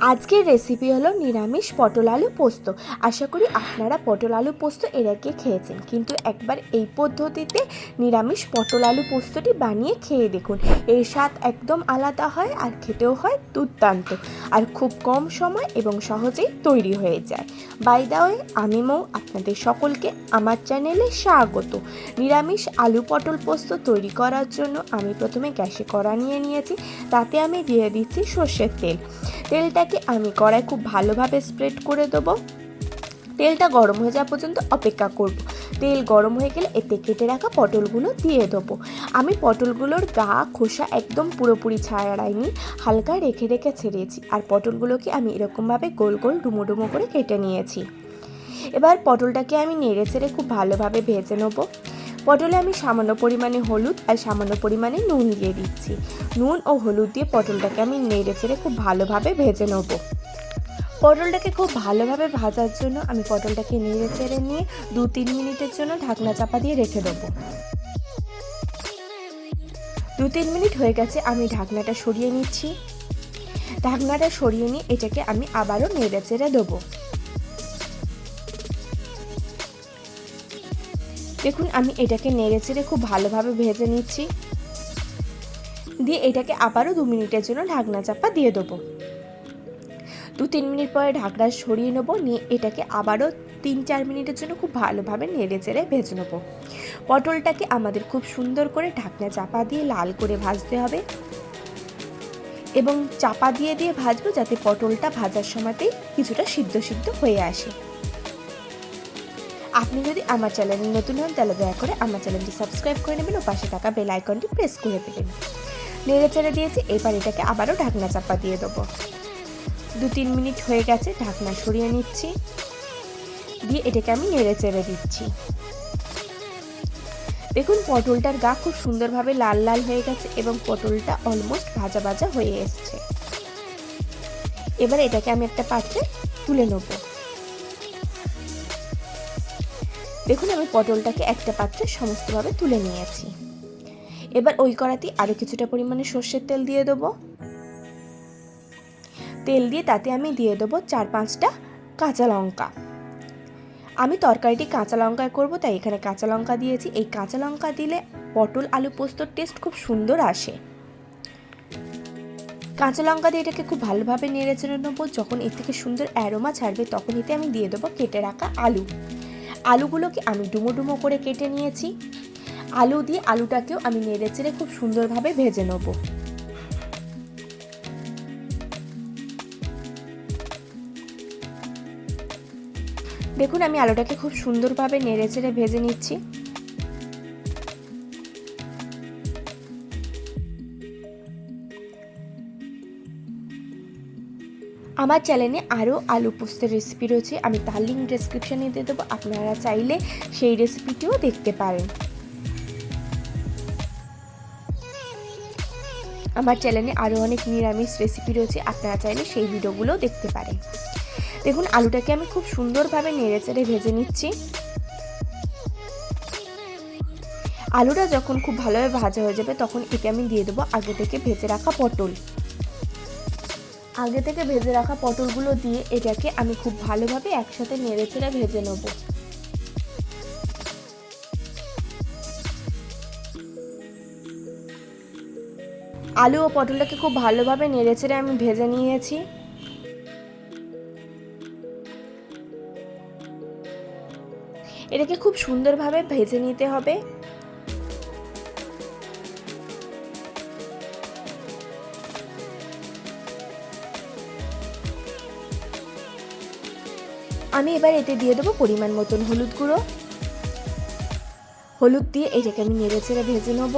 আজকের রেসিপি হলো নিরামিষ পটল আলু পোস্ত। আশা করি আপনারা পটল আলু পোস্ত এর আগে খেয়েছেন। কিন্তু একবার এই পদ্ধতিতে নিরামিষ পটল আলু পোস্তটি বানিয়ে খেয়ে দেখুন। এর স্বাদ একদম আলাদা হয় আর খেতেও হয় দুর্দান্ত। আর খুব কম সময় এবং সহজেই তৈরি হয়ে যায়। বাই ওয়ে আমি মৌ, আপনাদের সকলকে আমার চ্যানেলে স্বাগত। নিরামিষ আলু পটল পোস্ত তৈরি করার জন্য আমি প্রথমে গ্যাসে কড়া নিয়ে নিয়েছি। তাতে আমি দিয়ে দিচ্ছি সর্ষের তেল। তেলটাকে আমি কড়াই খুব ভালোভাবে স্প্রেড করে দেবো। তেলটা গরম হয়ে যাওয়া পর্যন্ত অপেক্ষা করব। তেল গরম হয়ে গেলে এতে কেটে রাখা পটলগুলো দিয়ে দেবো। আমি পটলগুলোর গা, খোসা একদম পুরোপুরি ছাড়াইনি হালকা রেখে রেখে ছেড়েছি আর পটলগুলোকে আমি এরকমভাবে গোল গোল ডুমো ডুমো করে কেটে নিয়েছি। এবার পটলটাকে আমি নেড়ে চেড়ে খুব ভালোভাবে ভেজে নেব। পটলে আমি সামান্য পরিমাণে হলুদ আর সামান্য পরিমাণে নুন দিয়ে দিচ্ছি। নুন ও হলুদ দিয়ে পটলটাকে আমি নেড়ে চেড়ে খুব ভালোভাবে ভেজে নেব। পটলটাকে খুব ভালোভাবে ভাজার জন্য আমি পটলটাকে নেড়ে চেড়ে নিয়ে দু তিন মিনিটের জন্য ঢাকনা চাপা দিয়ে রেখে দেবো। দু তিন মিনিট হয়ে গেছে, আমি ঢাকনাটা সরিয়ে নিচ্ছি। ঢাকনাটা সরিয়ে নিয়ে এটাকে আমি আবারও নেড়ে চেড়ে দেবো। দেখুন, আমি এটাকে নেড়ে চেড়ে খুব ভালোভাবে ভেজে নিচ্ছি। দিয়ে এটাকে আবারও দু মিনিটের জন্য ঢাকনা চাপা দিয়ে দেবো। দু তিন মিনিট পরে ঢাকনা সরিয়ে নেব, নিয়ে এটাকে আবারও তিন চার মিনিটের জন্য খুব ভালোভাবে নেড়ে চেড়ে ভেজে নেব। পটলটাকে আমাদের খুব সুন্দর করে ঢাকনা চাপা দিয়ে লাল করে ভাজতে হবে। এবং চাপা দিয়ে দিয়ে ভাজবো যাতে পটলটা ভাজার সময়তেই কিছুটা সিদ্ধ সিদ্ধ হয়ে আসে। আপনি যদি আমার চ্যানেলে নতুন হন, তাহলে দয়া করে আমার চ্যানেলটি সাবস্ক্রাইব করে নেবেন ও পাশে থাকা বেল আইকনটি প্রেস করে দেবেন। নেড়ে চেড়ে দিয়েছি, এবার এটাকে আবারও ঢাকনা চাপা দিয়ে দেবো। দু তিন মিনিট হয়ে গেছে, ঢাকনা সরিয়ে নিচ্ছি। দিয়ে এটাকে আমি নেড়ে চেড়ে দিচ্ছি। দেখুন, পটলটার গা খুব সুন্দরভাবে লাল লাল হয়ে গেছে এবং পটলটা অলমোস্ট ভাজা ভাজা হয়ে এসছে। এবার এটাকে আমি একটা পাত্রে তুলে নেব। দেখুন, আমি পটলটাকে একটা পাত্রে সমস্তভাবে তুলে নিয়েছি। এবার ওই কড়াতেই আরও কিছুটা পরিমাণে সর্ষের তেল দিয়ে দেবো। তেল দিয়ে তাতে আমি দিয়ে দেবো চার পাঁচটা কাঁচা লঙ্কা। আমি তরকারিটি কাঁচা লঙ্কায় করব, তাই এখানে কাঁচা লঙ্কা দিয়েছি। এই কাঁচা লঙ্কা দিলে পটল আলু পোস্তর টেস্ট খুব সুন্দর আসে। কাঁচা লঙ্কা দিয়ে এটাকে খুব ভালোভাবে নেড়ে চেড়ে নেব। যখন এর থেকে সুন্দর অ্যারোমা ছাড়বে তখন এতে আমি দিয়ে দেবো কেটে রাখা আলু। আলুগুলোকে আমি ডুমো ডুমো করে কেটে নিয়েছি। আলু দিয়ে আলুটাকেও আমি নেড়ে চেড়ে খুব সুন্দরভাবে ভেজে নেব। দেখুন, আমি আলুটাকে খুব সুন্দরভাবে নেড়ে চেড়ে ভেজে নিচ্ছি। আমার চ্যানেলে আরও আলু পোস্তের রেসিপি রয়েছে। আমি তার লিঙ্ক ডেসক্রিপশানে দিয়ে দেবো। আপনারা চাইলে সেই রেসিপিটিও দেখতে পারেন। আমার চ্যানেলে আরও অনেক নিরামিষ রেসিপি রয়েছে। আপনারা চাইলে সেই ভিডিওগুলোও দেখতে পারেন। দেখুন, আলুটাকে আমি খুব সুন্দরভাবে নেড়ে চেড়ে ভেজে নিচ্ছি। আলুটা যখন খুব ভালোভাবে ভাজা হয়ে যাবে, তখন এতে আমি দিয়ে দেবো আগে থেকে ভেজে রাখা পটল। আগে থেকে ভেজে রাখা পটলগুলো দিয়ে এটাকে আমি খুব ভালোভাবে একসাথে নেড়ে চেড়ে ভেজে নেব। আলু ও পটলটাকে খুব ভালোভাবে নেড়ে চেড়ে আমি ভেজে নিয়েছি। এটাকে খুব সুন্দরভাবে ভেজে নিতে হবে। আমি এবার এতে দিয়ে দেবো পরিমাণ মতন হলুদ গুঁড়ো। হলুদ দিয়ে এটাকে আমি নেড়ে চেড়ে ভেজে নেব।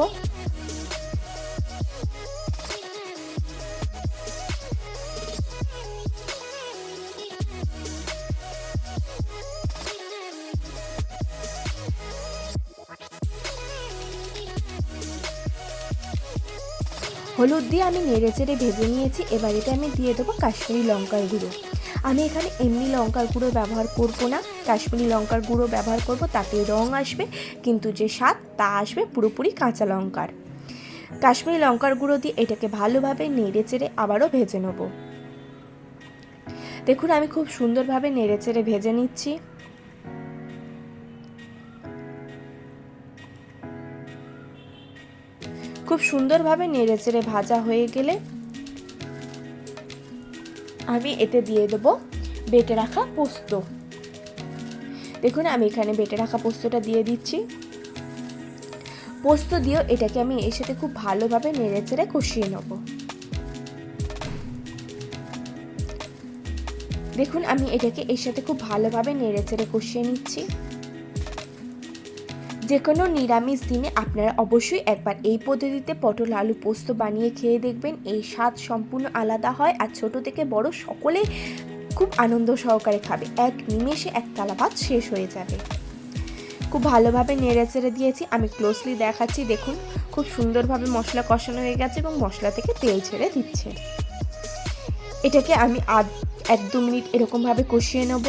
হলুদ দিয়ে আমি নেড়ে চেড়ে ভেজে নিয়েছি। এবার এটা আমি দিয়ে দেবো কাশ্মীরি লঙ্কার গুঁড়ো। আমি এখানে এমনি লঙ্কার গুঁড়ো ব্যবহার করব না। কাশ্মীরি লঙ্কার গুঁড়ো ব্যবহার করব, তাতে রং আসবে, কিন্তু যে স্বাদ তা আসবে পুরোপুরি কাঁচা লঙ্কার। কাশ্মীরি লঙ্কার গুঁড়ো দিয়ে এটাকে ভালোভাবে নেড়ে চেড়ে আবারও ভেজে নেব। দেখুন, আমি খুব সুন্দরভাবে নেড়ে চেড়ে ভেজে নিচ্ছি। খুব সুন্দরভাবে নেড়ে চেড়ে ভাজা হয়ে গেলে আমি এতে দিয়ে দেবো বেটে রাখা পোস্ত। দেখুন, আমি এখানে বেটে রাখা পোস্তটা দিয়ে দিচ্ছি। পোস্ত দিয়েও এটাকে আমি এর সাথে খুব ভালোভাবে নেড়ে চেড়ে কষিয়ে নেব। দেখুন, আমি এটাকে এর সাথে খুব ভালোভাবে নেড়ে চেড়ে কষিয়ে নিচ্ছি। যে কোনো নিরামিষ দিনে আপনারা অবশ্যই একবার এই পদ্ধতিতে পটল আলু পোস্ত বানিয়ে খেয়ে দেখবেন। এই স্বাদ সম্পূর্ণ আলাদা হয় আর ছোট থেকে বড় সকলে খুব আনন্দ সহকারে খাবে। এক নিমেষে এক তালা ভাত শেষ হয়ে যাবে। খুব ভালোভাবে নেড়ে চেড়ে দিয়েছি। আমি ক্লোজলি দেখাচ্ছি। দেখুন, খুব সুন্দরভাবে মশলা কষানো হয়ে গেছে এবং মশলা থেকে তেল ছেড়ে দিচ্ছে। এটাকে আমি আধ, এক দু মিনিট এরকমভাবে কষিয়ে নেব।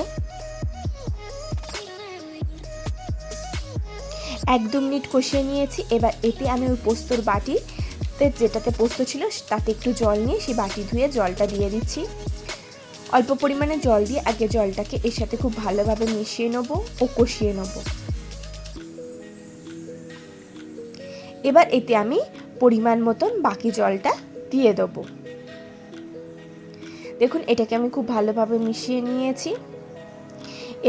এক দু মিনিট কষিয়ে নিয়েছি। এবার এতে আমি ওই পোস্তর বাটিতে যেটাতে পোস্ত ছিল, তাতে একটু জল নিয়ে সেই বাটি ধুয়ে জলটা দিয়ে দিচ্ছি। অল্প পরিমাণে জল দিয়ে আগে জলটাকে এর সাথে খুব ভালোভাবে মিশিয়ে নেব ও কষিয়ে নেব। এবার এতে আমি পরিমাণ মতন বাকি জলটা দিয়ে দেবো। দেখুন, এটাকে আমি খুব ভালোভাবে মিশিয়ে নিয়েছি।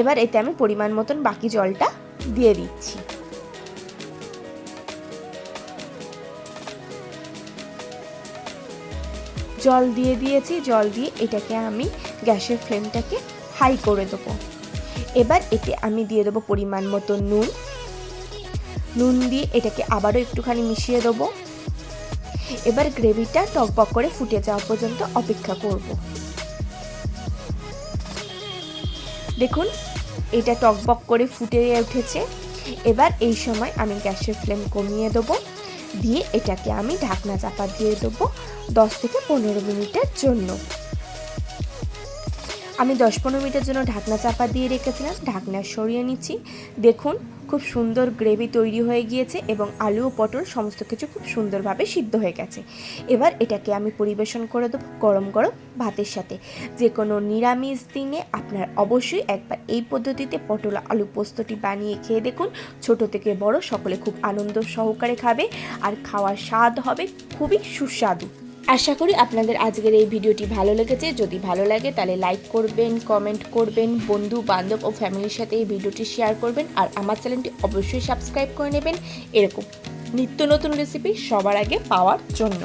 এবার এতে আমি পরিমাণ মতন বাকি জলটা দিয়ে দিচ্ছি। জল দিয়ে দিয়েছি, জল দিয়ে এটাকে আমি গ্যাসের ফ্লেমটাকে হাই করে দেবো। এবার এতে আমি দিয়ে দেবো পরিমাণ মতো নুন। নুন দিয়ে এটাকে আবারও একটুখানি মিশিয়ে দেবো। এবার গ্রেভিটা টকবক করে ফুটে যাওয়া পর্যন্ত অপেক্ষা করব। দেখুন, এটা টকবক করে ফুটে উঠেছে। এবার এই সময় আমি গ্যাসের ফ্লেম কমিয়ে দেবো। দিয়ে এটাকে আমি ঢাকনা চাপা দিয়ে দেবো দশ থেকে পনেরো মিনিটের জন্য। আমি দশ পনেরো মিনিটের জন্য ঢাকনা চাপা দিয়ে রেখেছিলাম, ঢাকনা সরিয়ে নিচ্ছি। দেখুন, খুব সুন্দর গ্রেভি তৈরি হয়ে গিয়েছে এবং আলু ও পটল সমস্ত কিছু খুব সুন্দরভাবে সিদ্ধ হয়ে গেছে। এবার এটাকে আমি পরিবেশন করে দেবো গরম গরম ভাতের সাথে। যে কোনো নিরামিষ দিনে আপনার অবশ্যই একবার এই পদ্ধতিতে পটল আলু পোস্তটি বানিয়ে খেয়ে দেখুন। ছোট থেকে বড় সকলে খুব আনন্দ সহকারে খাবে আর খাওয়ার স্বাদ হবে, খুবই সুস্বাদু। আশা করি আপনাদের আজকের এই ভিডিওটি ভালো লেগেছে। যদি ভালো লাগে, তাহলে লাইক করবেন কমেন্ট করবেন, বন্ধু, বান্ধব ও ফ্যামিলির সাথে এই ভিডিওটি শেয়ার করবেন। আর আমার চ্যানেলটি অবশ্যই সাবস্ক্রাইব করে নেবেন। এরকম নিত্য নতুন রেসিপি সবার আগে পাওয়ার জন্য।